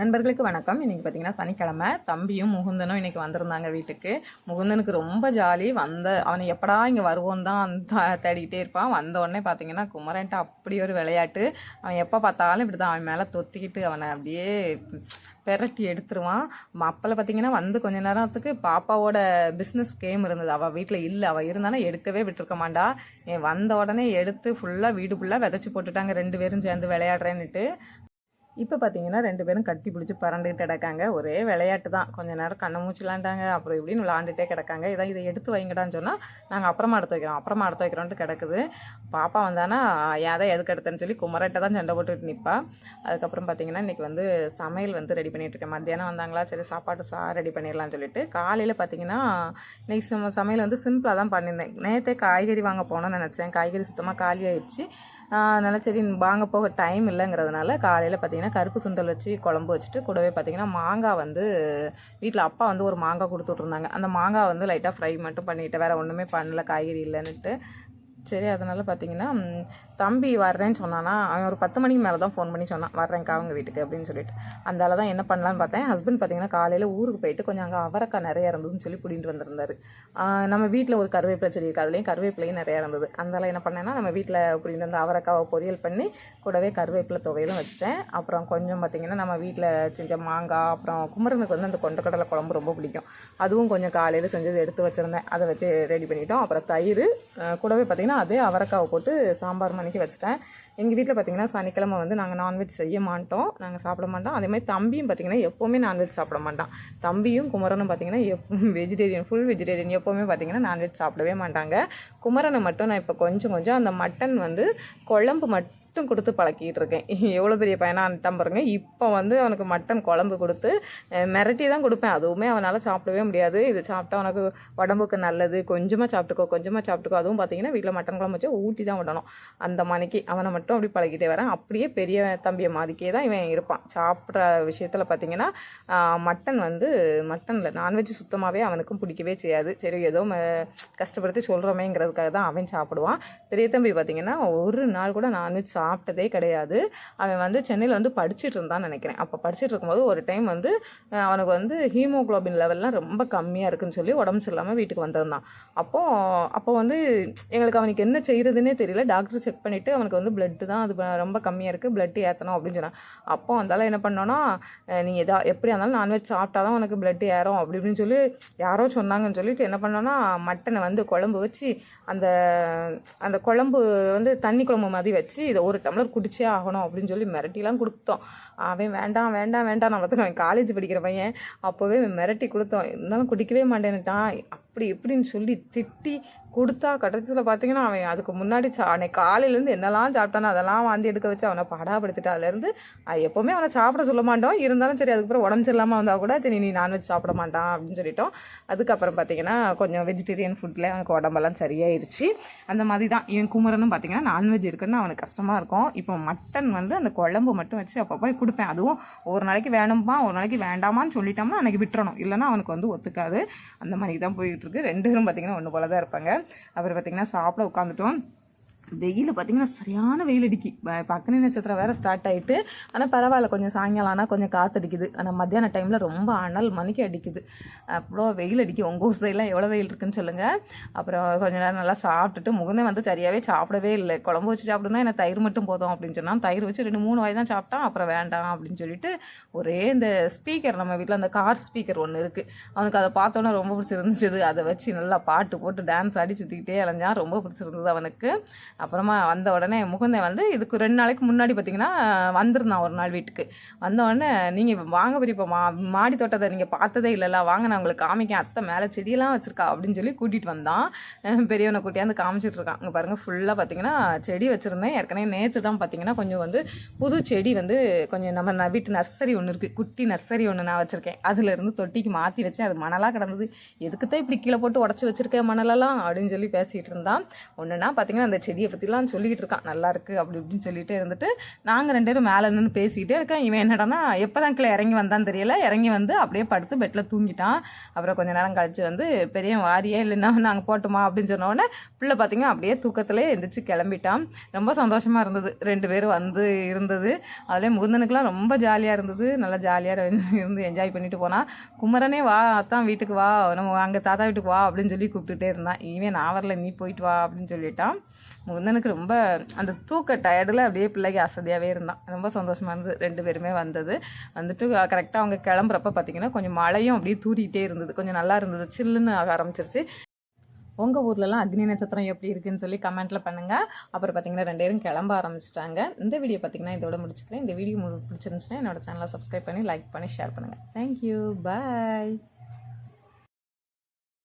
நண்பர்களுக்கு வணக்கம். இன்றைக்கி பார்த்தீங்கன்னா சனிக்கிழமை. தம்பியும் முகுந்தனும் இன்னைக்கு வந்திருந்தாங்க வீட்டுக்கு. முகுந்தனுக்கு ரொம்ப ஜாலி. வந்த அவனை எப்படா இங்கே வருவோம் தான் தேடிக்கிட்டே இருப்பான். வந்த உடனே பார்த்தீங்கன்னா குமரன்ட்டு அப்படி ஒரு விளையாட்டு. அவன் எப்போ பார்த்தாலும் இப்படி தான் அவன் மேலே தொத்திக்கிட்டு அவனை அப்படியே பெரட்டி எடுத்துருவான். அப்பல பார்த்தீங்கன்னா வந்து கொஞ்ச நேரத்துக்கு பாப்பாவோட பிஸ்னஸ் கேம் இருந்தது. அவள் வீட்டில் இல்லை. அவள் இருந்தானா எடுக்கவே விட்டுருக்க மாட்டா. என் வந்த உடனே எடுத்து ஃபுல்லாக வீடு ஃபுல்லாக விதைச்சி போட்டுட்டாங்க. ரெண்டு பேரும் சேர்ந்து விளையாடுறேன்னுட்டு. இப்போ பார்த்தீங்கன்னா ரெண்டு பேரும் கட்டி பிடிச்சி பறந்துக்கிட்டு கிடக்காங்க. ஒரே விளையாட்டு தான். கொஞ்ச நேரம் கண்ணை மூச்சு விளாண்டாங்க அப்புறம் இப்படின்னு விளாண்டுட்டே கிடக்காங்க. இதான் இதை எடுத்து வைங்கடான்னு சொன்னால் நாங்கள் அப்புறமா எடுத்து வைக்கிறோம். அப்புறமா எடுத்து வைக்கிறோன்ட்டு கிடக்குது. பாப்பா வந்தானா ஏதா எதுக்கு எடுத்தேன்னு சொல்லி குமரட்டை தான் சண்டை போட்டுட்டு நிற்பா அதுக்கப்புறம் பார்த்தீங்கன்னா இன்றைக்கி வந்து சமையல் வந்து ரெடி பண்ணிகிட்டு இருக்கேன். மத்தியானம் வந்தாங்களா? சரி சாப்பாடு சா ரெடி பண்ணிடலாம்னு சொல்லிட்டு காலையில் பார்த்தீங்கன்னா இன்றைக்கி சமையல் வந்து சிம்பிளாக தான் பண்ணியிருந்தேன். நேற்றே காய்கறி வாங்க போனோம்னு நினச்சேன். காய்கறி சுத்தமாக காலி ஆயிடுச்சு. அதனால் சரி வாங்க போக டைம் இல்லைங்கிறதுனால காலையில் பார்த்திங்கன்னா கருப்பு சுண்டல் வச்சு குழம்பு வச்சுட்டு கூடவே பார்த்தீங்கன்னா மாங்காய் வந்து வீட்டில் அப்பா வந்து ஒரு மாங்காய் கொடுத்து விட்ருந்தாங்க அந்த மாங்காய் வந்து லைட்டாக ஃப்ரை மட்டும் பண்ணிவிட்டு வேறு ஒன்றுமே பண்ணல காய்கறி இல்லைன்னுட்டு சரி அதனால் பார்த்தீங்கன்னா தம்பி வர்றேன்னு சொன்னானா அவன் ஒரு பத்து மணிக்கு மேலே தான் ஃபோன் பண்ணி சொன்னான். வர்றேன்க்கா அவங்க வீட்டுக்கு அப்படின்னு சொல்லிட்டு. அந்தால தான் என்ன பண்ணலான்னு பார்த்தேன். ஹஸ்பண்ட் பார்த்தீங்கன்னா காலையில் ஊருக்கு போயிட்டு கொஞ்சம் அங்கே அவரைக்காய் நிறைய இருந்ததுன்னு சொல்லி பிடிட்டு வந்திருந்தாரு. நம்ம வீட்டில் ஒரு கருவேப்பிலை செடி இருக்குது அதுலேயும் கருவேப்பிலையும் நிறையா இருந்தது. அந்தால என்ன பண்ணேன்னா நம்ம வீட்டில் பிடிங்கிட்டு வந்து அவரைக்காவை பொரியல் பண்ணி கூடவே கருவேப்பிலை துவையிலும் வச்சுட்டேன். அப்புறம் கொஞ்சம் பார்த்தீங்கன்னா நம்ம வீட்டில் செஞ்ச மாங்காய் அப்புறம் குமரனுக்கு வந்து அந்த கொண்டக்கடலை குழம்பு ரொம்ப பிடிக்கும். அதுவும் கொஞ்சம் காலையில் செஞ்சது எடுத்து வச்சுருந்தேன். அதை வச்சு ரெடி பண்ணிட்டோம். அப்புறம் தயிர் கூடவே பார்த்தீங்கன்னா அதே அவரைக்காவை போட்டு சாம்பார் மணிக்கு வச்சுட்டேன். எங்கள் வீட்டில் பார்த்தீங்கன்னா சனிக்கிழமை வந்து நாங்கள் நான்வெஜ் செய்ய மாட்டோம். நாங்கள் சாப்பிட மாட்டோம். அதேமாதிரி தம்பியும் பார்த்தீங்கன்னா எப்போவுமே நான்வெஜ் சாப்பிட மாட்டான். தம்பியும் குமரனும் பார்த்தீங்கன்னா எப் வெஜிடேரியன் ஃபுல் வெஜிடேரியன் எப்போவுமே பார்த்தீங்கன்னா நான்வெஜ் சாப்பிடவே மாட்டாங்க. குமரனை மட்டும் நான் இப்போ கொஞ்சம் கொஞ்சம் அந்த மட்டன் வந்து குழம்பு மட்டும் மட்டும் கொடுத்து பழக்கிட்டு இருக்கேன் எவ்வளோ பெரிய பையனாக பையனான்ட்டான் பாருங்க. இப்போ வந்து அவனுக்கு மட்டன் குழம்பு கொடுத்து மிரட்டி தான் கொடுப்பேன். அதுவுமே அவனால் சாப்பிடவே முடியாது. இது சாப்பிட்டா அவனுக்கு உடம்புக்கு நல்லது. கொஞ்சமாக சாப்பிட்டுக்கோ கொஞ்சமாக சாப்பிட்டுக்கோ. அதுவும் பார்த்தீங்கன்னா வீட்டில் மட்டன் குழம்பு வச்சு ஊட்டி தான் விடணும். அந்த மணிக்கு அவனை மட்டும் அப்படி பழகிட்டே வரேன். அப்படியே பெரிய தம்பியை மாதிரிக்கே தான் இவன் இருப்பான். சாப்பிட்ற விஷயத்தில் பார்த்தீங்கன்னா மட்டன் வந்து மட்டனில் நான்வெஜ் சுத்தமாகவே அவனுக்கும் பிடிக்கவே செய்யாது. சரி ஏதோ கஷ்டப்படுத்தி சொல்கிறோமேங்கிறதுக்காக தான் அவன் சாப்பிடுவான். பெரிய தம்பி பார்த்தீங்கன்னா ஒரு நாள் கூட நான்வெஜ் சாப்பிட்டதே கிடையாது. அவன் வந்து சென்னையில் வந்து படிச்சுட்டு இருந்தான்னு நினைக்கிறேன். அப்போ படிச்சுட்டு இருக்கும்போது ஒரு டைம் வந்து அவனுக்கு வந்து ஹீமோகுளோபின் லெவல்லாம் ரொம்ப கம்மியாக இருக்குன்னு சொல்லி உடம்பு சரியில்லாமல் வீட்டுக்கு வந்திருந்தான். அப்போ அப்போ வந்து எங்களுக்கு அவனுக்கு என்ன செய்கிறதுனே தெரியல. டாக்டர் செக் பண்ணிவிட்டு அவனுக்கு வந்து பிளட்டு தான் அது ரொம்ப கம்மியாக இருக்குது பிளட்டு ஏற்றணும் அப்படின்னு சொன்னான். அப்போ அந்தால என்ன பண்ணோன்னா நீ எதா எப்படியா இருந்தாலும் நான்வெஜ் சாப்பிட்டா தான் உனக்கு பிளட்டு ஏறும் அப்படி இப்படின்னு சொல்லி யாரோ சொன்னாங்கன்னு சொல்லிட்டு என்ன பண்ணோன்னா மட்டனை வந்து குழம்பு வச்சு அந்த அந்த குழம்பு வந்து தண்ணி குழம்பு மாதிரி வச்சு இதை ஒரு டம்ளர் குடிச்சே ஆகணும் அப்படின்னு சொல்லி மிரட்டிலாம் கொடுத்தோம். அவன் வேண்டாம் வேண்டாம் வேண்டாம் நான் பார்த்துக்க அவன் காலேஜ் படிக்கிற பையன். அப்போவே மிரட்டி கொடுத்தோம். இருந்தாலும் குடிக்கவே மாட்டேன்னுட்டான். அப்படி இப்படின்னு சொல்லி திட்டி கொடுத்தா கடைசியில் பார்த்தீங்கன்னா அவன் அதுக்கு முன்னாடி சா அன்னைக்கு காலையிலேருந்து என்னெல்லாம் சாப்பிட்டானோ அதெல்லாம் வாந்தி எடுக்க வச்சு அவனை படாப்படுத்திட்டு அதுலேருந்து எப்போவுமே அவனை சாப்பிட சொல்ல மாட்டோம். இருந்தாலும் சரி அதுக்கப்புறம் உடம்பு சரியில்லாமல் வந்தால் கூட சரி நீ நான்வெஜ் சாப்பிட மாட்டான் அப்படின்னு சொல்லிட்டோம். அதுக்கப்புறம் பார்த்தீங்கன்னா கொஞ்சம் வெஜிடேரியன் ஃபுட்டில் அவனுக்கு உடம்பெல்லாம் சரியாயிருச்சு. அந்த மாதிரி தான் இவன் குமரனும் பார்த்தீங்கன்னா நான்வெஜ் எடுக்கணும்னு அவனுக்கு கஷ்டமாக இருக்கும். இப்போ மட்டன் வந்து அந்த குழம்பு மட்டும் வச்சு அப்பப்போ கொடுப்பேன். அதுவும் ஒரு நாளைக்கு வேணும்பா ஒரு நாளைக்கு வேண்டாமான்னு சொல்லிட்டோம்னா அன்றைக்கி விட்டுறணும். இல்லைனா அவனுக்கு வந்து ஒத்துக்காது. அந்த மாதிரி தான் போயிட்டு இருக்கு. ரெண்டு பேரும் பார்த்திங்கன்னா ஒன்று போல தான் இருப்பாங்க. அப்புறம் பார்த்திங்கன்னா சாப்பிட உட்காந்துட்டோம் வெயில் பார்த்தீங்கன்னா சரியான வெயில் அடிக்கி. பக்கனி நட்சத்திரம் வேறு ஸ்டார்ட் ஆகிட்டு ஆனால் பரவாயில்ல கொஞ்சம் சாயங்காலம் ஆனால் கொஞ்சம் காற்று அடிக்குது ஆனால் மத்தியான டைமில் ரொம்ப அனல் மணிக்கு அடிக்குது. அப்புறம் வெயில் அடிக்கி. உங்கள் ஊர் சைடெலாம் எவ்வளோ வெயில் இருக்குன்னு சொல்லுங்கள் அப்புறம் கொஞ்சம் நேரம் நல்லா சாப்பிட்டுட்டு முகுந்தே வந்து சரியாகவே சாப்பிடவே இல்லை. குழம்பு வச்சு சாப்பிடுனா எனக்கு தயிர் மட்டும் போதும் அப்படின்னு சொன்னால் தயிர் வச்சு ரெண்டு மூணு வாய் தான் சாப்பிட்டான். அப்புறம் வேண்டாம் அப்படின்னு சொல்லிட்டு ஒரே இந்த ஸ்பீக்கர் நம்ம வீட்டில் அந்த கார் ஸ்பீக்கர் ஒன்று இருக்குது அவனுக்கு அதை பார்த்தோன்னே ரொம்ப பிடிச்சிருந்துச்சு. அதை வச்சு நல்லா பாட்டு போட்டு டான்ஸ் ஆடி சுற்றிக்கிட்டே இளைஞ்சான் ரொம்ப பிடிச்சிருந்தது அவனுக்கு. அப்புறமா வந்த உடனே முகுந்தன் வந்து இதுக்கு ரெண்டு நாளைக்கு முன்னாடி பார்த்தீங்கன்னா வந்திருந்தான் ஒரு நாள் வீட்டுக்கு. வந்த உடனே நீங்கள் வாங்க பெரியப்பா மா மாடி தோட்டத்தை நீங்கள் பார்த்ததே இல்லைல்ல வாங்க நான் உங்களுக்கு காமிக்கேன். அத்தை மேலே செடியெல்லாம் வச்சுருக்கா அப்படின்னு சொல்லி கூட்டிகிட்டு வந்தான். பெரியவனை கூட்டியாந்து காமிச்சிட்டு இருக்கான். இங்கே பாருங்கள் ஃபுல்லாக பார்த்தீங்கன்னா செடி வச்சுருந்தேன். ஏற்கனவே நேற்று தான் பார்த்தீங்கன்னா கொஞ்சம் வந்து புது செடி வந்து கொஞ்சம் நம்ம நான் வீட்டு நர்சரி ஒன்று இருக்குது குட்டி நர்சரி ஒன்று நான் வச்சுருக்கேன். அதுலேருந்து தொட்டிக்கு மாற்றி வச்சு அது மணலாக கிடந்தது. எதுக்கு தான் இப்படி கீழே போட்டு உடச்சி வச்சுருக்கேன் மணலெல்லாம்? அப்படின்னு சொல்லி பேசிகிட்டு இருந்தான். ஒன்றுனா பார்த்தீங்கன்னா அந்த செடியை பண்டிகையை பற்றிலாம் சொல்லிக்கிட்டு இருக்கான் நல்லா இருக்கு அப்படி இப்படின்னு சொல்லிகிட்டே இருந்துட்டு நாங்கள் ரெண்டு பேரும் மேலே நின்று பேசிக்கிட்டே இருக்கேன் இவன் என்னடான்னா எப்போ தான் கீழே இறங்கி வந்தான்னு தெரியல. இறங்கி வந்து அப்படியே படுத்து பெட்டில் தூங்கிட்டான். அப்புறம் கொஞ்ச நேரம் கழிச்சு வந்து பெரிய வாரியே இல்லைன்னா நாங்கள் போட்டுமா? அப்படின்னு சொன்னோடனே பிள்ளை பார்த்தீங்கன்னா அப்படியே தூக்கத்திலே எந்திரிச்சு கிளம்பிட்டான். ரொம்ப சந்தோஷமாக இருந்தது. ரெண்டு பேரும் வந்து இருந்தது. அதிலே முகுந்தனுக்குலாம் ரொம்ப ஜாலியாக இருந்தது. நல்லா ஜாலியாக இருந்து என்ஜாய் பண்ணிட்டு போனான் குமரனே வா அத்தான் வீட்டுக்கு வா. நம்ம அங்கே தாத்தா வீட்டுக்கு வா அப்படின்னு சொல்லி கூப்பிட்டுட்டே இருந்தான். இவன் நான் வரல நீ போயிட்டு வா அப்படின்னு சொல்லிட்டான். குந்தனுக்கு ரொம்ப அந்த தூக்க டயர்டில் அப்படியே பிள்ளைக்கு அசதியாகவே இருந்தான். ரொம்ப சந்தோஷமாக இருந்தது. ரெண்டு பேருமே வந்தது. வந்துட்டு கரெக்டாக அவங்க கிளம்புறப்ப பார்த்தீங்கன்னா கொஞ்சம் மழையும் அப்படியே தூரிகிட்டே இருந்தது. கொஞ்சம் நல்லா இருந்தது. சில்லுன்னு ஆக ஆரம்பிச்சிருச்சு. உங்கள் ஊர்லலாம் அக்னி நட்சத்திரம் எப்படி இருக்குன்னு சொல்லி கமெண்ட்டில் பண்ணுங்கள் அப்புறம் பார்த்தீங்கன்னா ரெண்டு பேரும் கிளம்ப ஆரம்பிச்சிட்டாங்க. இந்த வீடியோ பார்த்தீங்கன்னா இதோட முடிச்சுக்கிறேன். இந்த வீடியோ பிடிச்சிருந்துச்சுன்னா என்னோட சேனலை சப்ஸ்கிரைப் பண்ணி லைக் பண்ணி ஷேர் பண்ணுங்கள் தேங்க்யூ பாய்